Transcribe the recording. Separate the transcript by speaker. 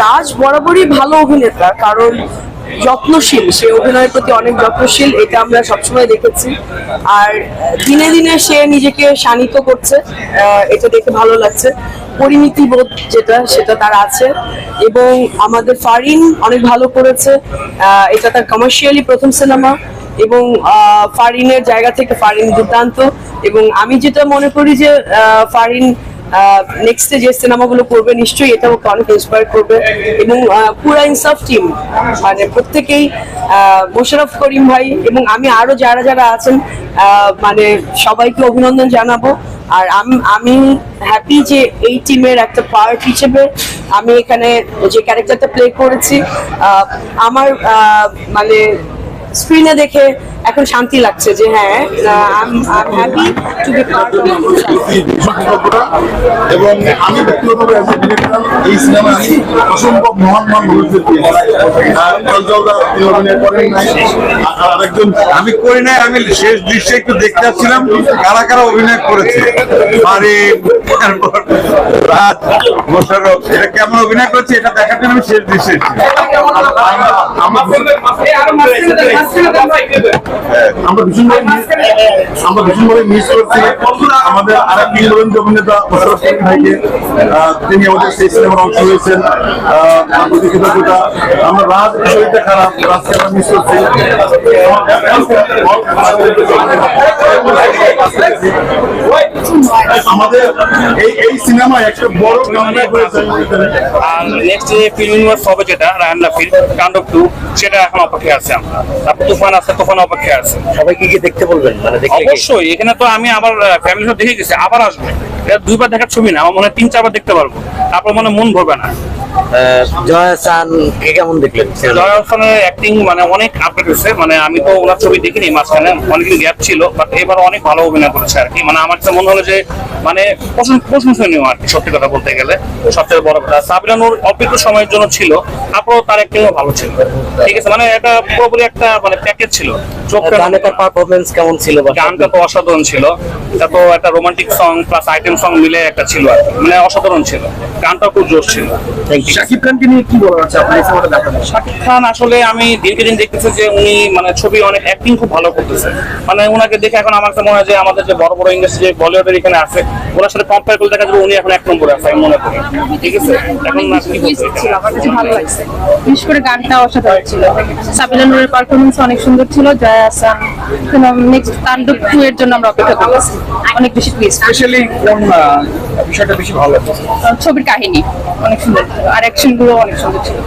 Speaker 1: রাজ বরাবরই ভালো অভিনেতা, কারণ যত্নশীল, সে অভিনয়ের প্রতি অনেক যত্নশীল, এটা আমরা সবসময় দেখেছি। আর, দিনে দিনে সে নিজেকে শানিত করছে এটা দেখে ভালো লাগছে। পরিমিতি বোধ যেটা, সেটা তার আছে। এবং আমাদের ফারিন অনেক ভালো করেছে এটা তার কমার্শিয়ালি প্রথম সিনেমা এবং ফারিনের জায়গা থেকে ফারিন দুর্দান্ত। এবং আমি যেটা মনে করি যে ফারিন নেক্সটে যে সিনেমাগুলো করবে নিশ্চয়ই এটা ওকে অনেক ইন্সপায়ার করবে। এবং পুরা ইনসাফ টিম মানে প্রত্যেকেই আহ, মোশাররফ করিম ভাই এবং আমি আরও যারা যারা আছেন মানে সবাইকে অভিনন্দন জানাব। আর আম- হ্যাপি যে এই টিমের একটা পার্ট হিসেবে আমি এখানে যে ক্যারেক্টারটা প্লে করেছি আমার মানে স্ক্রিনে দেখে এখন শান্তি লাগছে যে হ্যাঁ I am happy to be part of
Speaker 2: বিশেষজ্ঞরা এবং আমি ব্যক্তিগতভাবে এই সিনেমা আমি অসম্ভব মহান মানুষদের আর অভিনয় আর- আর আরেকজন
Speaker 3: আমি করি নাই আমি শেষ দৃশ্যে একটু দেখতে যাচ্ছিলাম কারা কারা অভিনয় করেছে। তারপর রাজ মোশাররফ এটা কেমন অভিনয় করেছে এটা দেখার জন্য আমি শেষ দৃশ্যে
Speaker 2: আমরা ভীষণভাবে আমরা ভীষণভাবে মিস করছি আমাদের আর এক কিংবদন্তি অভিনেতা মোশারফ করিম ভাইকে তিনি আমাদের সেই সিনেমার অংশ হয়েছেন প্রতি আমরা রাজ খারাপ রাজকে আমরা মিস করছি আমাদের এই এই সিনেমায় একটা বড় কামব্যাক হয়েছে
Speaker 4: আর নেক্সট যে ফিল্ম হবে যেটা রায়হান রাফির কান্ডব টু সেটা এখন আছে আমরা। তারপর তুফান আছে তুফান আছে।
Speaker 5: সবাইকে কি দেখতে বলবেন? মানে কি?
Speaker 4: অবশ্যই এখানে তো আমি আবার দেখে গেছি আবার আসবে। এটা দুইবার দেখার ছবি না আমার মনে হয় তিন চারবার দেখতে পারব। তারপর মনে মন ভরবে না।
Speaker 5: আহ, জয়া সান কে কেমন দেখলেন
Speaker 4: জয় হাসানের অ্যাক্টিং মানে অনেক আপডেট হয়েছে। মানে আমি তো ওনার ছবি দেখিনি মাঝখানে অনেকদিন গ্যাপ ছিল বাট এবার অনেক ভালো অভিনয় করেছে আর কি। মানে আমার তো মনে হলো যে মানে প্রশংসনীয় আর কি সত্যি কথা বলতে গেলে। সবচেয়ে বড় কথা। সাবিনা অল্প একটু সময়ের জন্য ছিল তারপরও তার অ্যাক্টিংও ভালো ছিল। ঠিক আছে মানে এটা পুরোপুরি একটা মানে প্যাকেজ ছিল।
Speaker 5: গানে তার পারফরমেন্স কেমন ছিল
Speaker 4: গানটা তো অসাধারণ ছিল। এটা তো একটা romantic song plus item song মিলে একটা ছিল আর কি। মানে অসাধারণ ছিল। গানটা খুব জোর ছিল।
Speaker 6: শাকিব খানকে নিয়ে কি বলার আছে আপনার সিনেমাটা দেখার
Speaker 4: শাকিব খান আসলে আমি দিনকে দিন দেখতেছি যে উনি মানে ছবি অনেক অ্যাক্টিং খুব ভালো করতেছে। মানে ওনাকে দেখে এখন আমার মনে হয় যে আমাদের যে বড় বড় ইন্ডাস্ট্রি যে বলিউডের এখানে আছে ওনার সাথে কম্পেয়ার করলে দেখা যাবে উনি এখন এক নম্বরে আছে আমি মনে করি। ঠিক আছে? এখন না
Speaker 7: ছিল আমার কাছে ভালো লাগছে। বিশেষ করে গানটা অসাধারণ ছিল। সাবিলা নুরের পারফরমেন্স অনেক সুন্দর ছিল জয়া আসান নেক্সট তাণ্ডব টু এর জন্য আমরা অপেক্ষা করতেছি। অনেক বেশি
Speaker 6: স্পেশালি কোন বিষয়টা বেশি ভালো লাগছে?
Speaker 7: ছবির কাহিনী অনেক সুন্দর ছিল আর অ্যাকশনগুলো অনেক সুন্দর ছিল।